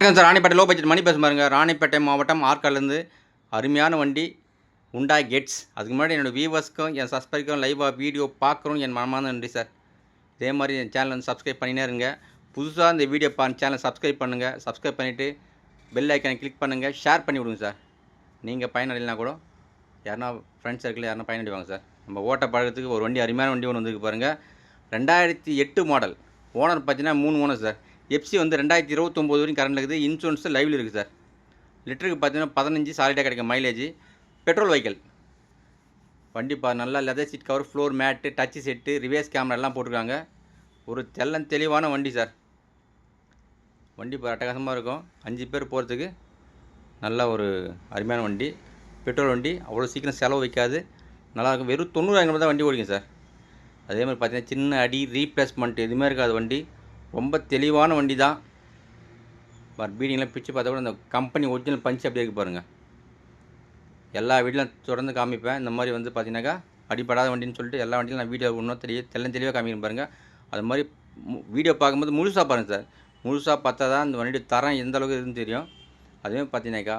வணக்கம் sir Ranipet low budget மணி பேச பாருங்க. ராணிப்பேட்டை மாவட்டம் ஆற்காலேருந்து அருமையான வண்டி உண்டாய் கெட்ஸ் அதுக்கு முன்னாடி என்னோடய வியூவர்ஸ்க்கும் என் சப்ஸ்கிரைக்கும் லைவாக வீடியோ பார்க்குறோம். என் மனமான நன்றி சார் இதே மாதிரி என் சேனல் வந்து சப்ஸ்கிரைப் பண்ணினே இருங்க. புதுசாக இந்த வீடியோ பா சேனல் சப்ஸ்கிரைப் பண்ணுங்கள் சப்ஸ்கிரைப் பண்ணிவிட்டு பெல் ஐக்கனை கிளிக் பண்ணுங்கள் ஷேர் பண்ணி விடுங்க சார் நீங்கள் பயனடையினா கூட யாருனா ஃப்ரெண்ட்ஸ் சர்க்கிள் யாருனா பயனடைவாங்க சார் நம்ம ஓட்ட பழக்கத்துக்கு ஒரு வண்டி அருமையான வண்டி ஒன்று வந்துருக்கு பாருங்கள் ரெண்டாயிரத்தி எட்டு மாடல் ஓனர் பார்த்தீங்கன்னா மூணு ஓனர் சார் எஃப்சி வந்து ரெண்டாயிரத்தி இருபத்தொம்போது வரைக்கும் கரண்ட் இருக்குது. இன்சூரன்ஸ் லைவில் இருக்குது சார் லிட்டருக்கு பார்த்தீங்கன்னா பதினஞ்சு சாலிடாக கிடைக்கும் மைலேஜ் பெட்ரோல் வெஹிக்கல் வண்டி பா நல்லா leather seat cover floor mat touch set reverse camera எல்லாம் போட்டிருக்காங்க. ஒரு தெல்லம் தெளிவான வண்டி சார் வண்டி இப்போ அட்டகாசமாக இருக்கும். அஞ்சு பேர் போகிறதுக்கு நல்ல ஒரு அருமையான வண்டி. பெட்ரோல் வண்டி அவ்வளோ சீக்கிரம் செலவு வைக்காது. நல்லாயிருக்கும் வெறும் தொண்ணூறாயிரம் தான் வண்டி ஓடிக்கும் சார் அதே மாதிரி பார்த்தீங்கன்னா சின்ன அடி ரீப்ளேஸ்மெண்ட் எதுவுமே இருக்காது வண்டி. ரொம்ப தெளிவான வண்டி தான் பட் பீடிங்லாம் பிச்சு பார்த்தா கூட அந்த கம்பெனி ஒரிஜினல் பஞ்சு அப்படியே இருக்கு பாருங்கள் எல்லா வீட்லையும் தொடர்ந்து காமிப்பேன். இந்த மாதிரி வந்து பார்த்தீங்கன்னாக்கா அடிப்படாத வண்டின்னு சொல்லிட்டு எல்லா வண்டியும் நான் வீடியோ இன்னும் தெரிய தெல்ல தெளிவாக காமிக்கிறேன் பாருங்கள் அது மாதிரி வீடியோ பார்க்கும்போது முழுசாக பாருங்கள் சார். முழுசாக பார்த்தா தான் இந்த வண்டியோட தரம் எந்த அளவுக்கு இருக்குன்னு தெரியும். அதுவே பார்த்தீங்கன்னாக்கா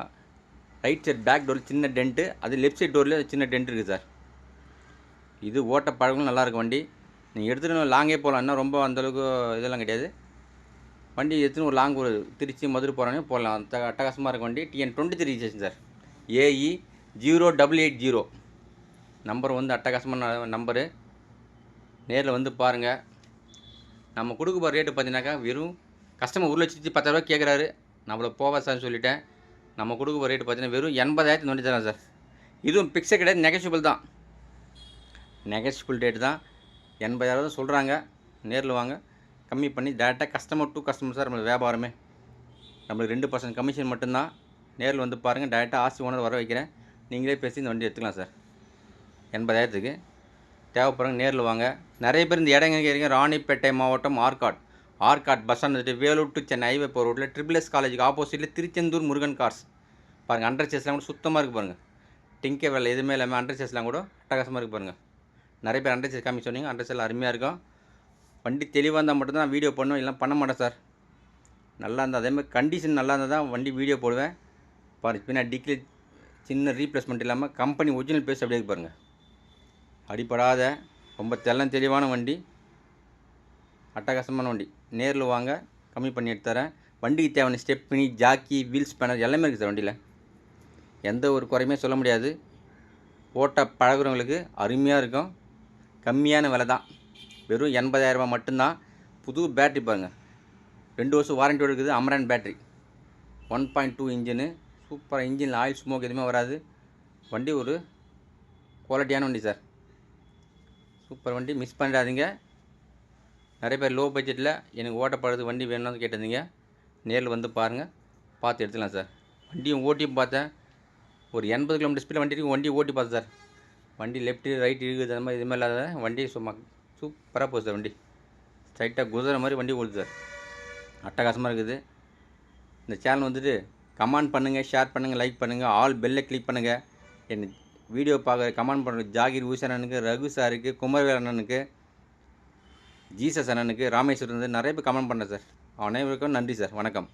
ரைட் சைட் பேக் டோர் சின்ன டென்ட்டு அது லெஃப்ட் சைட் டோரில் சின்ன டென்ட் இருக்குது சார். இது ஓட்ட பழகும் நல்லாயிருக்கும் வண்டி. நீங்கள் எடுத்துகிட்டு லாங்கே போகலாம் இன்னும் ரொம்ப அந்தளவுக்கு இதெல்லாம் கிடையாது. வண்டி எடுத்துன்னு ஒரு லாங் ஒரு திருச்சி மதுரை போகிறானே போகலாம். அந்த அட்டகாசமாக இருக்க வண்டி. TN twenty three station sir. AE zero double eight zero number வந்து அட்டகாசமான நம்பரு நேரில் வந்து பாருங்கள் நம்ம கொடுக்க போகிற ரேட்டு பார்த்தீங்கன்னாக்கா வெறும் கஸ்டமர் ஒரு லட்சத்தி பத்தாயிரரூபா கேட்குறாரு நம்மளை போவா சார் சொல்லிட்டேன். நம்ம கொடுக்க போகிற ரேட்டு பார்த்தீங்கன்னா வெறும் எண்பதாயிரத்து தொண்ணூற்றி தரேன் சார். இதுவும் பிக்ஸே கிடையாது நெகசிபிள் தான். நெகசிபிள் ரேட்டு தான். எண்பதாயிரம் தான் சொல்கிறாங்க நேரில் வாங்க. கம்மி பண்ணி டேரெக்டாக கஸ்டமர் டு கஸ்டமர் சார் நம்மளுக்கு வியாபாரமே. நம்மளுக்கு ரெண்டு பர்சன்ட் கமிஷன் மட்டும்தான். நேரில் வந்து பாருங்கள் டேரெக்டாக ஆசி ஓனர் வர வைக்கிறேன். நீங்களே பேசி இந்த வண்டி எடுத்துக்கலாம் சார் எண்பதாயிரத்துக்கு. தேவைப்படுறாங்க நேரில் வாங்க. நிறைய பேர் இந்த இடங்க கேட்குறீங்க ராணிப்பேட்டை மாவட்டம் Arcot. Arcot bus stand Vellore to Chennai highway போகிற ரோட்டில் ட்ரிபிள் எஸ் காலேஜுக்கு ஆப்போசிட்டில் திருச்செந்தூர் முருகன் கார்ஸ் பாருங்கள் அண்டர் சேஸ்லாம் கூட சுத்தமாக இருக்குது பாருங்கள் டிங்கே வேலை எதுவுமே இல்லாமல் அண்டர் சேஸ்லாம் கூட அட்டகாசமாக இருக்குது பாருங்கள் நிறைய பேர் அண்டர் சேஸ் காமி சொன்னீங்க அண்டர்சல் அருமையாக இருக்கும். வண்டி தெளிவாக இருந்தால் மட்டும்தான் நான் வீடியோ பண்ணுவேன் இல்லை பண்ண மாட்டேன் சார். நல்லா இருந்தால் அதேமாதிரி கண்டிஷன் நல்லா இருந்தால் தான் வண்டி வீடியோ போடுவேன். பாரு பின்னா டிக்கில் சின்ன ரீப்ளேஸ்மெண்ட் இல்லாமல் கம்பெனி ஒரிஜினல் பேஸ் அப்படியே பாருங்கள் அடிப்படாத ரொம்ப தெல்லம் தெளிவான வண்டி. அட்டகாசமான வண்டி. நேரில் வாங்க கம்மி பண்ணி எடுத்து தரேன். வண்டிக்கு தேவையான ஸ்டெப்னி ஜாக்கி வீல்ஸ் பேனர் எல்லாமே இருக்குது சார் வண்டியில். எந்த ஒரு குறையுமே சொல்ல முடியாது. ஓட்ட பழகுறவங்களுக்கு அருமையாக இருக்கும். கம்மியான விலை தான் வெறும் எண்பதாயிரரூபா மட்டும்தான். புது பேட்ரி பாருங்கள் ரெண்டு வருஷம் வாரண்டியோடு இருக்குது Amaron battery one point two engine. சூப்பராக இன்ஜினில் ஆயில் ஸ்மோக் எதுவுமே வராது. வண்டி ஒரு குவாலிட்டியான வண்டி சார். சூப்பர் வண்டி மிஸ் பண்ணிடாதீங்க. நிறைய பேர் லோ பட்ஜெட்டில் எனக்கு ஓட்டப்படுறது வண்டி வேணும்னு கேட்டிருந்தீங்க. நேரில் வந்து பாருங்கள் பார்த்து எடுத்துக்கலாம் சார். வண்டியும் ஓட்டியும் பார்த்தேன். ஒரு எண்பது கிலோமீட்டர் ஸ்பீடில் வண்டி இருக்கு வண்டி ஓட்டி பார்த்தேன் சார். வண்டி லெஃப்ட்டு ரைட்டு இருக்குது அந்த மாதிரி இதுமாதிரி இல்லாத வண்டி சும்மா சூப்பராக போகுது சார் வண்டி. ஸ்ட்ரைட்டாக குதிரை மாதிரி வண்டி ஓடுது சார். அட்டகாசமாக இருக்குது. இந்த சேனல் வந்துட்டு கமெண்ட் பண்ணுங்கள் ஷேர் பண்ணுங்கள் லைக் பண்ணுங்கள் ஆல் பெல்லை கிளிக் பண்ணுங்கள் என் வீடியோ பார்க்குற கமெண்ட் பண்ணுற ஜாகிர் ஊசன் அண்ணனுக்கு ரகு சாருக்கு குமரவேல் அண்ணனுக்கு ஜீசஸ் அண்ணனுக்கு ராமேஸ்வரன் நிறைய பேர் கமெண்ட் பண்ணேன் சார். அனைவருக்கும் நன்றி சார். வணக்கம்.